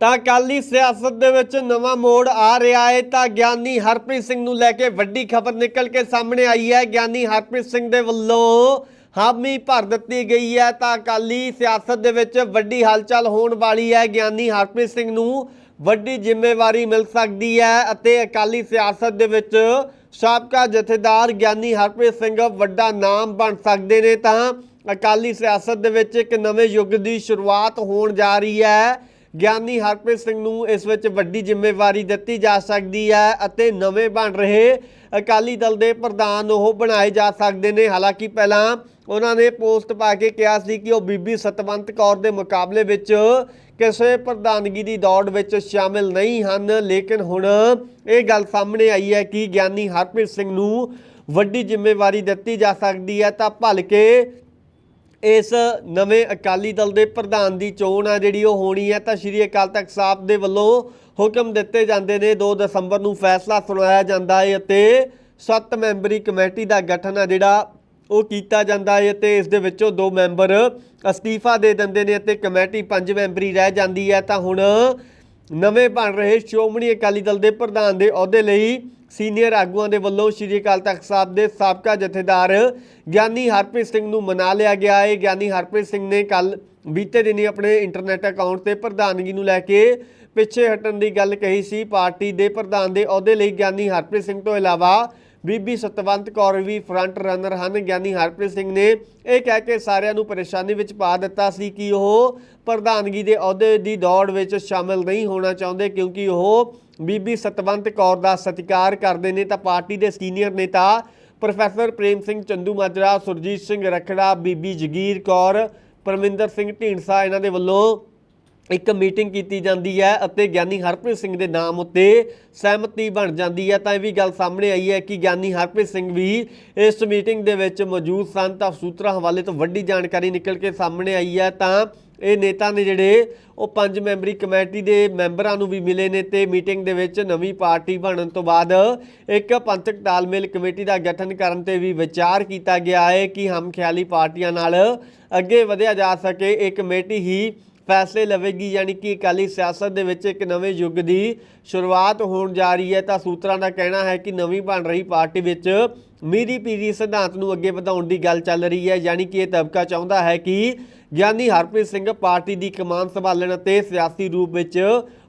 ਤਾਂ ਅਕਾਲੀ ਸਿਆਸਤ ਦੇ ਵਿੱਚ ਨਵਾਂ ਮੋੜ ਆ ਰਿਹਾ ਹੈ ਤਾਂ ਗਿਆਨੀ ਹਰਪ੍ਰੀਤ ਸਿੰਘ ਨੂੰ ਲੈ ਕੇ ਵੱਡੀ ਖਬਰ ਨਿਕਲ ਕੇ ਸਾਹਮਣੇ ਆਈ ਹੈ। ਗਿਆਨੀ ਹਰਪ੍ਰੀਤ ਸਿੰਘ ਦੇ ਵੱਲੋਂ ਹਾਮੀ ਭਰ ਦਿੱਤੀ ਗਈ ਹੈ, ਤਾਂ ਅਕਾਲੀ ਸਿਆਸਤ ਦੇ ਵਿੱਚ ਵੱਡੀ ਹਲਚਲ ਹੋਣ ਵਾਲੀ ਹੈ। ਗਿਆਨੀ ਹਰਪ੍ਰੀਤ ਸਿੰਘ ਨੂੰ ਵੱਡੀ ਜ਼ਿੰਮੇਵਾਰੀ ਮਿਲ ਸਕਦੀ ਹੈ ਅਤੇ ਅਕਾਲੀ ਸਿਆਸਤ ਦੇ ਵਿੱਚ ਸਾਬਕਾ ਜਥੇਦਾਰ ਗਿਆਨੀ ਹਰਪ੍ਰੀਤ ਸਿੰਘ ਵੱਡਾ ਨਾਮ ਬਣ ਸਕਦੇ ਨੇ। ਤਾਂ ਅਕਾਲੀ ਸਿਆਸਤ ਦੇ ਵਿੱਚ ਇੱਕ ਨਵੇਂ ਯੁੱਗ ਦੀ ਸ਼ੁਰੂਆਤ ਹੋਣ ਜਾ ਰਹੀ ਹੈ। ਗਿਆਨੀ ਹਰਪ੍ਰੀਤ ਸਿੰਘ ਨੂੰ ਇਸ ਵਿੱਚ ਵੱਡੀ ਜ਼ਿੰਮੇਵਾਰੀ ਦਿੱਤੀ ਜਾ ਸਕਦੀ ਹੈ ਅਤੇ ਨਵੇਂ ਬਣ ਰਹੇ ਅਕਾਲੀ ਦਲ ਦੇ ਪ੍ਰਧਾਨ ਉਹ ਬਣਾਏ ਜਾ ਸਕਦੇ ਨੇ। ਹਾਲਾਂਕਿ ਪਹਿਲਾਂ ਉਹਨਾਂ ਨੇ ਪੋਸਟ ਪਾ ਕੇ ਕਿਹਾ ਸੀ ਕਿ ਉਹ ਬੀਬੀ ਸਤਵੰਤ ਕੌਰ ਦੇ ਮੁਕਾਬਲੇ ਵਿੱਚ ਕਿਸੇ ਪ੍ਰਧਾਨਗੀ ਦੀ ਦੌੜ ਵਿੱਚ ਸ਼ਾਮਿਲ ਨਹੀਂ ਹਨ। ਲੇਕਿਨ ਹੁਣ ਇਹ ਗੱਲ ਸਾਹਮਣੇ ਆਈ ਹੈ ਕਿ ਗਿਆਨੀ ਹਰਪ੍ਰੀਤ ਸਿੰਘ ਨੂੰ ਵੱਡੀ ਜ਼ਿੰਮੇਵਾਰੀ ਦਿੱਤੀ ਜਾ ਸਕਦੀ ਹੈ ਤਾਂ ਭਲਕੇ ਇਸ ਨਵੇਂ ਅਕਾਲੀ ਦਲ ਦੇ ਪ੍ਰਧਾਨ ਦੀ ਚੋਣ ਆ ਜਿਹੜੀ ਉਹ ਹੋਣੀ ਹੈ, ਤਾਂ ਸ਼੍ਰੀ ਅਕਾਲ ਤਖਤ ਸਾਹਿਬ ਦੇ ਵੱਲੋਂ ਹੁਕਮ ਦਿੱਤੇ ਜਾਂਦੇ ਨੇ। 2 ਦਸੰਬਰ ਨੂੰ ਫੈਸਲਾ ਸੁਣਾਇਆ ਜਾਂਦਾ ਹੈ ਅਤੇ 7 ਮੈਂਬਰੀ ਕਮੇਟੀ ਦਾ ਗਠਨ ਆ ਜਿਹੜਾ ਉਹ ਕੀਤਾ ਜਾਂਦਾ ਹੈ ਤੇ ਇਸ ਦੇ ਵਿੱਚੋਂ ਦੋ ਮੈਂਬਰ ਅਸਤੀਫਾ ਦੇ ਦਿੰਦੇ ਨੇ ਅਤੇ ਕਮੇਟੀ ਪੰਜ ਮੈਂਬਰੀ ਰਹਿ ਜਾਂਦੀ ਹੈ। ਤਾਂ ਹੁਣ ਨਵੇਂ ਬਣ ਰਹੇ ਸ਼੍ਰੋਮਣੀ ਅਕਾਲੀ ਦਲ ਦੇ ਪ੍ਰਧਾਨ ਦੇ ਅਹੁਦੇ ਲਈ ਸੀਨੀਅਰ ਆਗੂਆਂ ਦੇ ਵੱਲੋਂ ਸ਼੍ਰੀ ਅਕਾਲ ਤਖਤ ਸਾਹਿਬ ਦੇ ਸਾਬਕਾ ਜਥੇਦਾਰ ਗਿਆਨੀ ਹਰਪ੍ਰੀਤ ਸਿੰਘ ਨੂੰ ਮਨਾ ਲਿਆ ਗਿਆ ਹੈ। ਗਿਆਨੀ ਹਰਪ੍ਰੀਤ ਸਿੰਘ ਨੇ ਕੱਲ ਬੀਤੇ ਦਿਨੀ ਆਪਣੇ ਇੰਟਰਨੈਟ ਅਕਾਊਂਟ ਤੇ ਪ੍ਰਧਾਨਗੀ ਨੂੰ ਲੈ ਕੇ ਪਿੱਛੇ ਹਟਣ ਦੀ ਗੱਲ ਕਹੀ ਸੀ। ਪਾਰਟੀ ਦੇ ਪ੍ਰਧਾਨ ਦੇ ਅਹੁਦੇ ਲਈ ਗਿਆਨੀ ਹਰਪ੍ਰੀਤ ਸਿੰਘ ਤੋਂ ਇਲਾਵਾ ਬੀਬੀ ਸਤਵੰਤ ਕੌਰ ਵੀ ਫਰੰਟ ਰਨਰ ਹਨ। ਗਿਆਨੀ ਹਰਪ੍ਰੀਤ ਸਿੰਘ ਨੇ ਇਹ ਕਹਿ ਕੇ ਸਾਰਿਆਂ ਨੂੰ ਪਰੇਸ਼ਾਨੀ ਵਿੱਚ ਪਾ ਦਿੱਤਾ ਸੀ ਕਿ ਉਹ ਪ੍ਰਧਾਨਗੀ ਦੇ ਅਹੁਦੇ ਦੀ ਦੌੜ ਵਿੱਚ ਸ਼ਾਮਲ ਨਹੀਂ ਹੋਣਾ ਚਾਹੁੰਦੇ ਕਿਉਂਕਿ ਉਹ ਬੀਬੀ ਸਤਵੰਤ ਕੌਰ ਦਾ ਸਤਿਕਾਰ ਕਰਦੇ ਨੇ ਤਾਂ ਪਾਰਟੀ ਦੇ ਸੀਨੀਅਰ ਨੇਤਾ ਪ੍ਰੋਫੈਸਰ ਪ੍ਰੇਮ ਸਿੰਘ ਚੰਦੂ ਮਾਜਰਾ, ਸੁਰਜੀਤ ਸਿੰਘ ਰਖੜਾ, ਬੀਬੀ ਜਗੀਰ ਕੌਰ, ਪਰਮਿੰਦਰ ਸਿੰਘ ਢੀਂਡਸਾ ਇਹਨਾਂ ਦੇ ਵੱਲੋਂ ਇੱਕ ਮੀਟਿੰਗ ਕੀਤੀ ਜਾਂਦੀ ਹੈ ਅਤੇ ਗਿਆਨੀ ਹਰਪ੍ਰੀਤ ਸਿੰਘ ਦੇ ਨਾਮ ਉੱਤੇ ਸਹਿਮਤੀ ਬਣ ਜਾਂਦੀ ਹੈ। ਤਾਂ ਇਹ ਵੀ ਗੱਲ ਸਾਹਮਣੇ ਆਈ ਹੈ ਕਿ ਗਿਆਨੀ ਹਰਪ੍ਰੀਤ ਸਿੰਘ ਵੀ ਇਸ ਮੀਟਿੰਗ ਦੇ ਵਿੱਚ ਮੌਜੂਦ ਸਨ। ਤਾਂ ਸੂਤਰਾਂ ਹਵਾਲੇ ਤੋਂ ਵੱਡੀ ਜਾਣਕਾਰੀ ਨਿਕਲ ਕੇ ਸਾਹਮਣੇ ਆਈ ਹੈ। ਤਾਂ ਇਹ ਨੇਤਾ ਨੇ ਜਿਹੜੇ, ਉਹ ਪੰਜ ਮੈਂਬਰੀ ਕਮੇਟੀ ਦੇ ਮੈਂਬਰਾਂ ਨੂੰ ਵੀ ਮਿਲੇ ਨੇ ਤੇ ਮੀਟਿੰਗ ਦੇ ਵਿੱਚ ਨਵੀਂ ਪਾਰਟੀ ਬਣਨ ਤੋਂ ਬਾਅਦ ਇੱਕ ਪੰਥਕ ਤਾਲਮੇਲ ਕਮੇਟੀ ਦਾ ਗਠਨ ਕਰਨ ਤੇ ਵੀ ਵਿਚਾਰ ਕੀਤਾ ਗਿਆ ਹੈ ਕਿ ਹਮ ਖਿਆਲੀ ਪਾਰਟੀਆਂ ਨਾਲ ਅੱਗੇ ਵਧਿਆ ਜਾ ਸਕੇ। ਇਹ ਕਮੇਟੀ ਹੀ ਫੈਸਲੇ ਲਵੇਗੀ, ਯਾਨੀ ਕਿ ਅਕਾਲੀ ਸਿਆਸਤ ਦੇ ਵਿੱਚ ਇੱਕ ਨਵੇਂ ਯੁੱਗ ਦੀ ਸ਼ੁਰੂਆਤ ਹੋਣ ਜਾ ਰਹੀ ਹੈ। ਤਾਂ ਸੂਤਰਾਂ ਦਾ ਕਹਿਣਾ ਹੈ ਕਿ ਨਵੀਂ ਬਣ ਰਹੀ ਪਾਰਟੀ ਵਿੱਚ ਮੀਰੀ ਪੀਰੀ ਸਿਧਾਂਤ ਨੂੰ ਅੱਗੇ ਵਧਾਉਣ ਦੀ ਗੱਲ ਚੱਲ ਰਹੀ ਹੈ, ਯਾਨੀ ਕਿ ਇਹ ਤਬਕਾ ਚਾਹੁੰਦਾ ਹੈ ਕਿ ਗਿਆਨੀ ਹਰਪ੍ਰੀਤ ਸਿੰਘ ਪਾਰਟੀ ਦੀ ਕਮਾਨ ਸੰਭਾਲਣ ਅਤੇ ਸਿਆਸੀ ਰੂਪ ਵਿੱਚ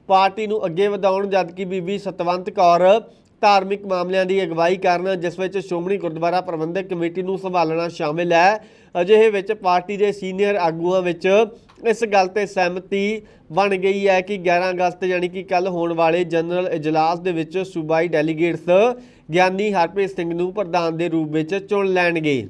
ਪਾਰਟੀ ਨੂੰ ਅੱਗੇ ਵਧਾਉਣ, ਜਦਕਿ ਬੀਬੀ ਸਤਵੰਤ ਕੌਰ ਧਾਰਮਿਕ ਮਾਮਲਿਆਂ ਦੀ ਅਗਵਾਈ ਕਰਨ, ਜਿਸ ਵਿੱਚ ਸ਼੍ਰੋਮਣੀ ਗੁਰਦੁਆਰਾ ਪ੍ਰਬੰਧਕ ਕਮੇਟੀ ਨੂੰ ਸੰਭਾਲਣਾ ਸ਼ਾਮਿਲ ਹੈ। ਅਜਿਹੇ ਵਿੱਚ ਪਾਰਟੀ ਦੇ ਸੀਨੀਅਰ ਆਗੂਆਂ ਵਿੱਚ ਇਸ ਗੱਲ ਤੇ ਸਹਿਮਤੀ ਬਣ ਗਈ ਹੈ ਕਿ 11 ਅਗਸਤ ਯਾਨੀ ਕਿ ਕੱਲ ਹੋਣ ਵਾਲੇ ਜਨਰਲ ਇਜਲਾਸ ਦੇ ਵਿੱਚ ਸੂਬਾਈ ਡੈਲੀਗੇਟਸ ਗਿਆਨੀ ਹਰਪ੍ਰੀਤ ਸਿੰਘ ਨੂੰ ਪ੍ਰਧਾਨ ਦੇ ਰੂਪ ਵਿੱਚ ਚੁਣ ਲੈਣਗੇ।